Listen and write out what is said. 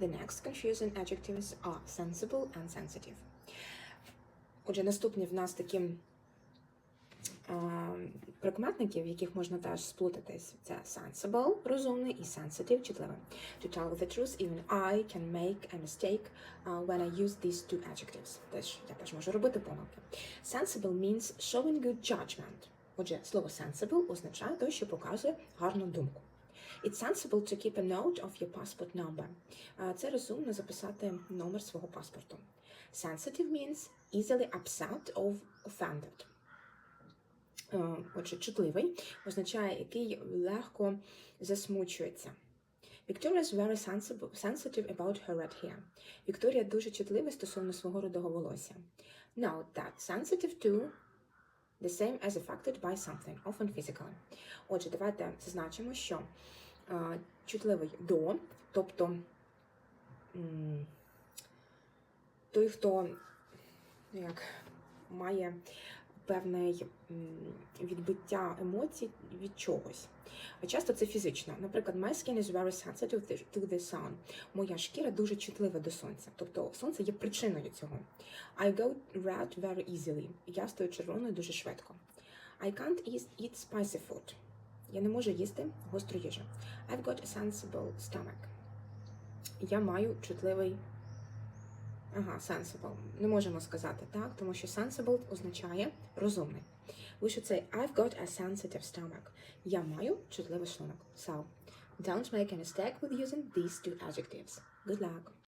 The next confusing adjectives are sensible and sensitive. Отже, наступні в нас такі е, прикметники, в яких можна теж сплутатись. Це sensible, розумний, і sensitive, чутливий. To tell the truth, even I can make a mistake uh, when I use these two adjectives. Теж я теж можу робити помилки. Sensible means showing good judgment. Отже, слово sensible означає той, що показує гарну думку. It's sensible to keep a note of your passport number. Е, Це розумно записати номер свого паспорту. Sensitive means easily upset or offended. Е, Отже, чутливий означає, який легко засмучується. Victoria is very sensitive about her red hair. Вікторія дуже чутлива стосовно свого рудого волосся. Note that sensitive to the same as affected by something, often physically. Отже, давайте зазначимо, що е, чутливий до, тобто той, хто як, має певне відбиття емоцій від чогось. А часто це фізично. Наприклад, my skin is very sensitive to the sun. Моя шкіра дуже чутлива до сонця. Тобто сонце є причиною цього. I go red very easily. Я стаю червоною дуже швидко. I can't eat spicy food. Я не можу їсти гостру їжу. I've got a sensible stomach. Я маю чутливий. Ага, sensible. Не можемо сказати так, тому що sensible означає розумний. Should say I've got a sensitive stomach. Я маю чутливий шлунок. So, don't make a mistake with using these two adjectives. Good luck!